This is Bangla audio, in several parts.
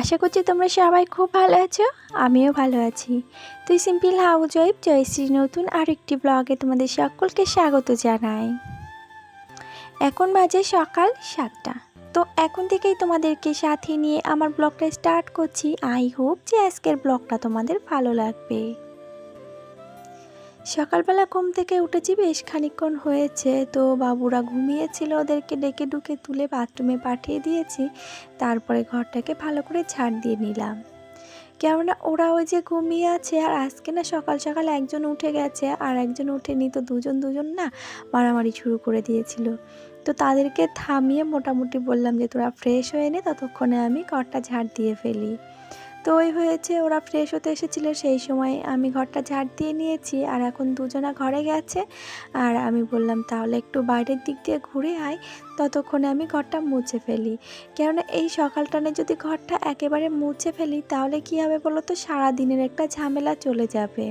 আশা করছি তোমরা সবাই খুব ভালো আছো, আমিও ভালো আছি। তুই সিম্পল হাউজ ওয়াইফ জয়শ্রী নতুন আরেকটি ব্লগে তোমাদের সকলকে স্বাগত জানাই। এখন বাজে সকাল সাতটা। তো এখন থেকেই তোমাদেরকে সাথে নিয়ে আমার ব্লগটা স্টার্ট করছি। আই হোপ যে আজকের ব্লগটা তোমাদের ভালো লাগবে। সকালবেলা ঘুম থেকে উঠেছি, বেশ খানিকক্ষণ হয়েছে। তো বাবুরা ঘুমিয়েছিল, ওদেরকে ডেকে ডুকে তুলে বাথরুমে পাঠিয়ে দিয়েছি। তারপরে ঘরটাকে ভালো করে ঝাড় দিয়ে নিলাম। কেননা ওরা ওই যে ঘুমিয়ে আছে, আর আজকে না সকাল সকাল একজন উঠে গেছে, আর একজন উঠেনি তো দুজন দুজন না মারামারি শুরু করে দিয়েছিল। তো তাদেরকে থামিয়ে মোটামুটি বললাম যে, তোরা ফ্রেশ হয়ে নে, ততক্ষণে আমি ঘরটা ঝাড় দিয়ে ফেলি। তো ওই হয়েছে ওরা ফ্রেশ হতে এসেছিল। সেই সময় আমি ঘরটা ঝাড় দিয়ে নিয়েছি আর এখন দুজনা ঘরে গেছে। আর আমি বললাম, তাহলে একটু বাইরের দিক দিয়ে ঘুরে আয়। ততক্ষণে আমি ঘরটা মুছে ফেলি। কেননা এই সকালটানে যদি ঘরটা একেবারে মুছে ফেলি, তাহলে কি হবে বলো তো? সারাদিনের একটা ঝামেলা চলে যাবে।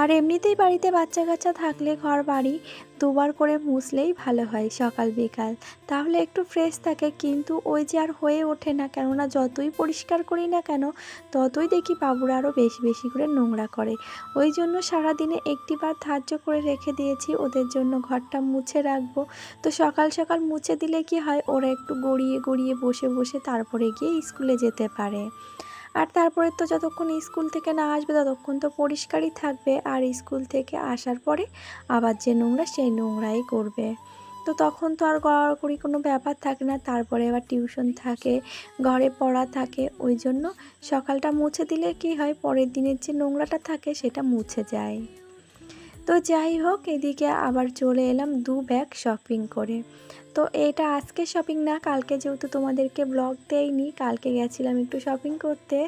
আর এমনিতেই বাড়িতে বাচ্চা কাচ্চা থাকলে ঘর বাড়ি দুবার করে মুছলেই ভালো হয় সকাল, বিকাল। তাহলে একটু ফ্রেশ থাকে, কিন্তু ওই যে আর হয়ে ওঠে না, কেননা যতই পরিষ্কার করি না কেন, ততই দেখি বাবুরা আরও বেশি বেশি করে নোংরা করে। ওই জন্য সারাদিনে একটি বার ধার্য করে রেখে দিয়েছি, ওদের জন্য ঘরটা মুছে রাখব। তো সকাল সকাল মুছে দিলে কি হয়, ওরা একটু গড়িয়ে গড়িয়ে বসে বসে তারপরে গিয়ে স্কুলে যেতে পারে। আর তারপরে তো যতক্ষণ স্কুল থেকে না আসবে ততক্ষণ তো পরিষ্কারই থাকবে। আর স্কুল থেকে আসার পরে আবার যে নোংরা, সেই নোংরাই করবে। তো তখন তো আর গড়াগড়ি কোনো ব্যাপার থাকে না। তারপরে আবার টিউশন থাকে, ঘরে পড়া থাকে। ওই জন্য সকালটা মুছে দিলে কি হয়, পরের দিনের যে নোংরাটা থাকে সেটা মুছে যায়। তো যাই হোক, এদিকে আবার চলে এলাম দু ব্যাগ শপিং করে। তো এটা আজকে শপিং না, কালকে যেহেতু তোমাদেরকে ব্লগ দেয়নি, কালকে গেছিলাম একটু শপিং করতে।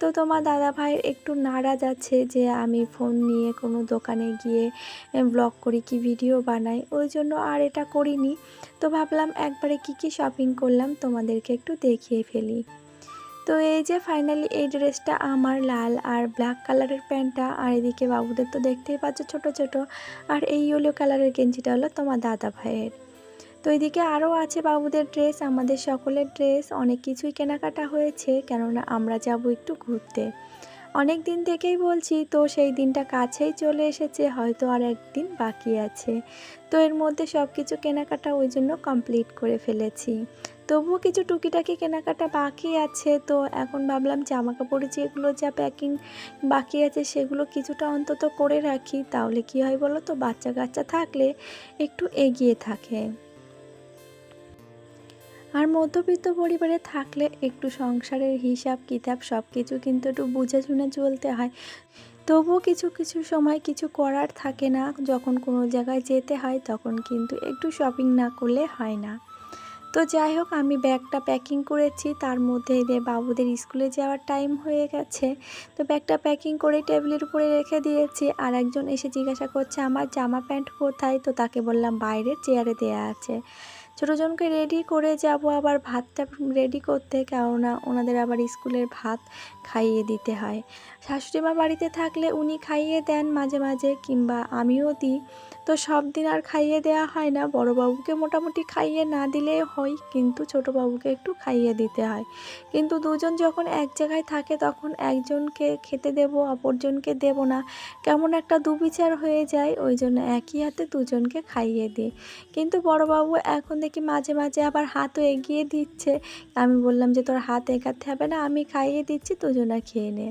তো তোমার দাদা ভাইয়ের একটু নারাজ আছে যে আমি ফোন নিয়ে কোনো দোকানে গিয়ে ব্লগ করি কি ভিডিও বানাই, ওই জন্য আর এটা করিনি। তো ভাবলাম একবারে কি কি শপিং করলাম তোমাদেরকে একটু দেখিয়ে ফেলি। তো এই যে ফাইনালি এই ড্রেসটা আমার লাল আর ব্ল্যাক কালারের প্যান্টটা, আর এদিকে বাবুদের তো দেখতেই পাচ্ছ ছোট ছোট, আর এই ইয়েলো কালারের গেঞ্জিটা হলো তোমার দাদা ভাইয়ের তো এদিকে আরও আছে বাবুদের ড্রেস, আমাদের সকলের ড্রেস, অনেক কিছুই কেনাকাটা হয়েছে, কেননা আমরা যাব একটু ঘুরতে। অনেক দিন থেকেই বলছি, তো সেই দিনটা কাছেই চলে এসেছে, হয়তো আর একদিন বাকি আছে। তো এর মধ্যে সব কিছু কেনাকাটা ওই জন্য কমপ্লিট করে ফেলেছি। তবুও কিছু টুকিটাকি কেনাকাটা বাকি আছে, তো এখন ভাবলাম জামা কাপড় যেগুলো যা প্যাকিং বাকি আছে সেগুলো কিছুটা অন্তত করে রাখি, তাহলে কি হয় বলো তো বাচ্চা কাচ্চা থাকলে একটু এগিয়ে থাকে। আর মধ্যবিত্ত পরিবারে থাকলে একটু সংসারের হিসাব, কিতাব সব কিছু কিন্তু একটু বুঝে শুনে চলতে হয়। তবুও কিছু কিছু সময় কিছু করার থাকে না। যখন কোনো জায়গায় যেতে হয় তখন কিন্তু একটু শপিং না করলে হয় না। তো যাই হোক, আমি ব্যাগটা প্যাকিং করেছি। তার মধ্যে এদের বাবুদের স্কুলে যাওয়ার টাইম হয়ে গেছে। তো ব্যাগটা প্যাকিং করে টেবিলের উপরে রেখে দিয়েছি। আর একজন এসে জিজ্ঞাসা করছে, আমার জামা প্যান্ট কোথায়? তো তাকে বললাম, বাইরে চেয়ারে দেয়া আছে। ছোটোজনকে রেডি করে যাব, আবার ভাতটা রেডি করতে, কেননা ওনাদের আবার স্কুলের ভাত খাইয়ে দিতে হয়। শাশুড়ি মা বাড়িতে থাকলে উনি খাইয়ে দেন মাঝে মাঝে, কিংবা আমিও দিই। তো সব দিন আর খাইয়ে দেওয়া হয় না। বড়োবাবুকে মোটামুটি খাইয়ে না দিলে হয়, কিন্তু ছোটো বাবুকে একটু খাইয়ে দিতে হয়। কিন্তু দুজন যখন এক জায়গায় থাকে, তখন একজনকে খেতে দেব, অপরজনকে দেব না। কেমন একটা দুবিচার হয়ে যায়, ওই জন্য একই হাতে দুজনকে খাইয়ে দিই। কিন্তু বড়োবাবু এখন দেখি মাঝে মাঝে আবার হাতও এগিয়ে দিচ্ছে। আমি বললাম যে, তোর হাত এগাতে হবে না, আমি খাইয়ে দিচ্ছি, দুজনা খেয়ে নে।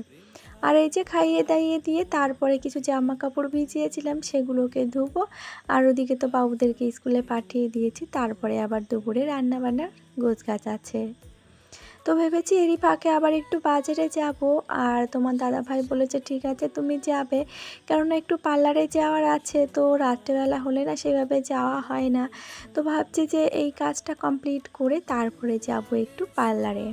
আর এই যে খাইয়ে দাইয়ে দিয়ে তারপরে কিছু জামা কাপড় ভিজিয়েছিলাম, সেগুলোকে ধুবো। আর ওদিকে তো বাবুদেরকে স্কুলে পাঠিয়ে দিয়েছি, তারপরে আবার দুপুরে রান্না বান্নার গোছগাছ আছে। তো ভেবেছি এরই ফাঁকে আবার একটু বাজারে যাব। আর তোমার দাদা ভাই বলেছে, ঠিক আছে, তুমি যাবে। কেননা একটু পার্লারে যাওয়ার আছে, তো রাত্রেবেলা হলে না সেভাবে যাওয়া হয় না। তো ভাবছি যে এই কাজটা কমপ্লিট করে তারপরে যাব একটু পার্লারে।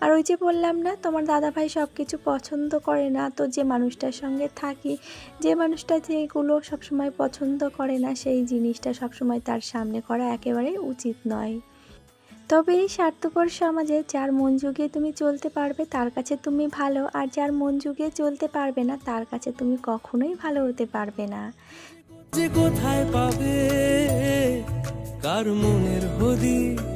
আর ওই যে বললাম না, তোমার দাদাভাই সব কিছু পছন্দ করে না, তো যে মানুষটার সঙ্গে থাকি, যে মানুষটা যেগুলো সবসময় পছন্দ করে না, সেই জিনিসটা সবসময় তার সামনে করা একেবারে উচিত নয়। তবে এই স্বার্থপর সমাজে যার মন জুগিয়ে তুমি চলতে পারবে, তার কাছে তুমি ভালো, আর যার মন জুগিয়ে চলতে পারবে না, তার কাছে তুমি কখনোই ভালো হতে পারবে না। যে কোথায় পাবে, কার মনের হদিশ?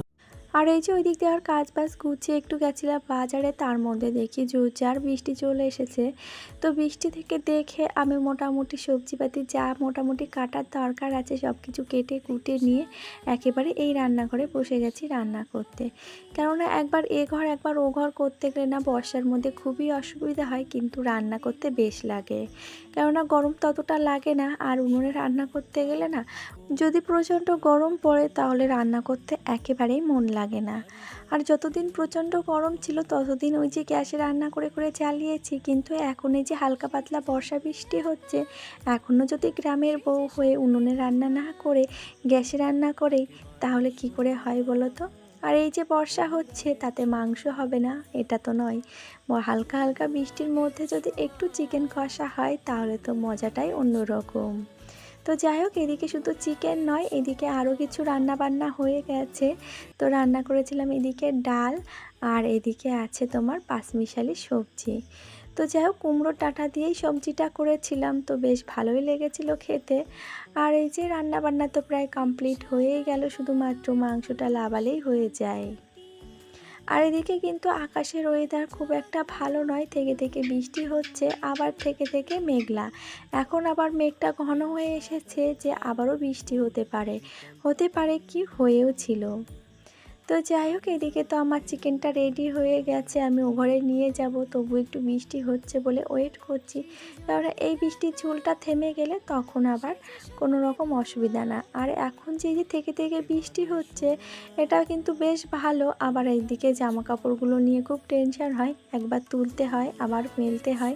আর এই যে ওই দিক দিয়ে আর কাজ বাজ গুছিয়ে একটু গেছিলাম বাজারে, তার মধ্যে দেখি জোরজার বৃষ্টি চলে এসেছে। তো বৃষ্টি থেকে দেখে আমি মোটামুটি সবজিপাতি যা মোটামুটি কাটার দরকার আছে সব কিছু কেটে কুটে নিয়ে একেবারে এই রান্নাঘরে বসে গেছি রান্না করতে। কেননা একবার এ ঘর, একবার ও ঘর করতে গেলে না বর্ষার মধ্যে খুবই অসুবিধা হয়, কিন্তু রান্না করতে বেশ লাগে। কেননা গরম ততটা লাগে না, আর উনুনে রান্না করতে গেলে না যদি প্রচণ্ড গরম পড়ে তাহলে রান্না করতে একেবারেই মন লাগে না। আর যতদিন প্রচণ্ড গরম ছিল, ততদিন ওই যে গ্যাসে রান্না করে করে চালিয়েছি। কিন্তু এখন এই যে হালকা পাতলা বর্ষা বৃষ্টি হচ্ছে, এখনও যদি গ্রামের বউ হয়ে উনুনে রান্না না করে, গ্যাসে রান্না করে, তাহলে কি করে হয় বলো তো? আর এই যে বর্ষা হচ্ছে, তাতে মাংস হবে না, এটা তো নয়। হালকা হালকা বৃষ্টির মধ্যে যদি একটু চিকেন কষা হয়, তাহলে তো মজাটাই অন্যরকম। তো যাই হোক, এদিকে শুধু চিকেন নয়, এদিকে আরও কিছু রান্না বান্না হয়ে গেছে। তো রান্না করেছিলাম এদিকে ডাল আর এদিকে আছে তোমার পাঁচমিশালি সবজি। তো যাই হোক কুমড়োর ডাঁটা দিয়েই সবজিটা করেছিলাম, তো বেশ ভালোই লেগেছিল খেতে। আর এই যে রান্নাবান্না তো প্রায় কমপ্লিট হয়েই গেল, শুধুমাত্র মাংসটা লাবালেই হয়ে যায়। আর এদিকে কিন্তু আকাশের ওয়েদার খুব একটা ভালো নয়। থেকে থেকে বৃষ্টি হচ্ছে, আবার থেকে থেকে মেঘলা। এখন আবার মেঘটা ঘন হয়ে এসেছে যে আবারও বৃষ্টি হতে পারে। হতে পারে কি হয়েও ছিল। তো যাই হোক, এদিকে তো আমার চিকেনটা রেডি হয়ে গেছে। আমি ওভারে নিয়ে যাব, তবু একটু বৃষ্টি হচ্ছে বলে ওয়েট করছি। কারণ এই বৃষ্টির ঝোলটা থেমে গেলে তখন আবার কোনো রকম অসুবিধা না। আর এখন যে যে থেকে থেকে বৃষ্টি হচ্ছে এটা কিন্তু বেশ ভালো। আবার এইদিকে জামা কাপড়গুলো নিয়ে খুব টেনশন হয়। একবার তুলতে হয়, আবার মেলতে হয়।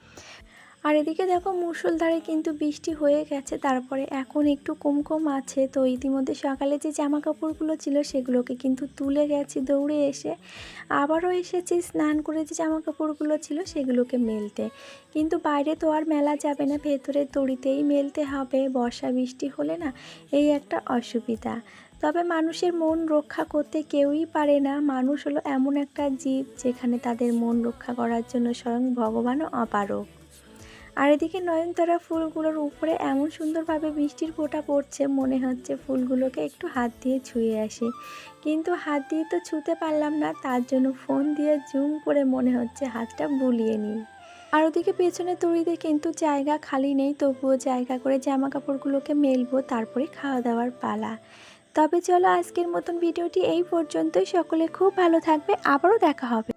আর এদিকে দেখো মুষলধারে কিন্তু বৃষ্টি হয়ে গেছে, তারপরে এখন একটু কম কম আছে। তো ইতিমধ্যে সকালে যে জামা কাপড়গুলো ছিল সেগুলোকে কিন্তু তুলে গেছি দৌড়ে এসে। আবারও এসেছি স্নান করে যে জামা কাপড়গুলো ছিল সেগুলোকে মেলতে। কিন্তু বাইরে তো আর মেলা যাবে না ভেতরে দড়িতেই মেলতে হবে। বর্ষা বৃষ্টি হলে না এই একটা অসুবিধা। তবে মানুষের মন রক্ষা করতে কেউই পারে না। মানুষ হলো এমন একটা জীব যেখানে তাদের মন রক্ষা করার জন্য স্বয়ং ভগবানও অপারক আর এদিকে নয়নতারা ফুলগুলোর উপরে এমন সুন্দরভাবে বৃষ্টির ফোঁটা পড়ছে, মনে হচ্ছে ফুলগুলোকে একটু হাত দিয়ে ছুঁয়ে আসি। কিন্তু হাত দিয়ে তো ছুঁতে পারলাম না, তার জন্য ফোন দিয়ে জুম করে মনে হচ্ছে হাতটা বুলিয়ে নিই। আর ওদিকে পেছনে তড়িতে কিন্তু জায়গা খালি নেই, তবুও জায়গা করে জামা কাপড়গুলোকে মেলবো, তারপরে খাওয়া দাওয়ার পালা। তবে চলো আজকের মতন ভিডিওটি এই পর্যন্তই, সকলে খুব ভালো থাকবে, আবারও দেখা হবে।